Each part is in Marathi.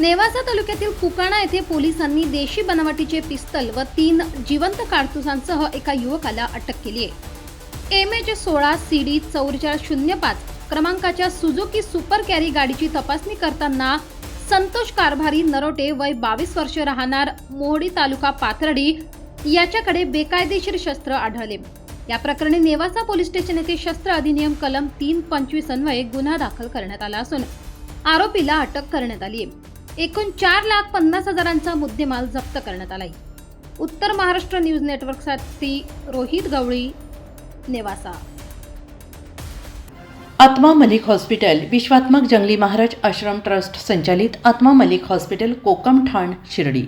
नेवासा तालुक्यातील कुकाणा येथे पोलिसांनी देशी बनावटीचे पिस्तल व तीन जिवंत कारतुसांसह एका युवकाला अटक केली आहे. एम एच सोळा सी डी चौवेचाळीस शून्य पाच क्रमांकाच्या सुझुकी सुपर कॅरी गाडीची तपासणी करताना संतोष कारभारी नरोटे वय बावीस वर्ष राहणार मोहडी तालुका पाथर्डी याच्याकडे बेकायदेशीर शस्त्र आढळले. या प्रकरणी नेवासा पोलीस स्टेशन येथे शस्त्र अधिनियम कलम तीन पंचवीस अन्वये गुन्हा दाखल करण्यात आला असून आरोपीला अटक करण्यात आली आहे. एकूण चार लाख पन्नास हजारांचा मुद्देमाल जप्त करण्यात आलाय. उत्तर महाराष्ट्र न्यूज नेटवर्कसाठी रोहित गवळी नेवासा. आत्मा मलिक हॉस्पिटल विश्वात्मक जंगली महाराज आश्रम ट्रस्ट संचालित आत्मा मलिक हॉस्पिटल कोकम ठाण शिर्डी.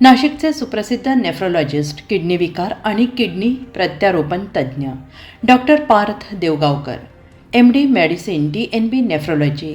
नाशिकचे सुप्रसिद्ध नेफ्रोलॉजिस्ट किडनी विकार आणि किडनी प्रत्यारोपण तज्ज्ञ. Doctor Parth Devgaonkar M D medicine D N B nephrology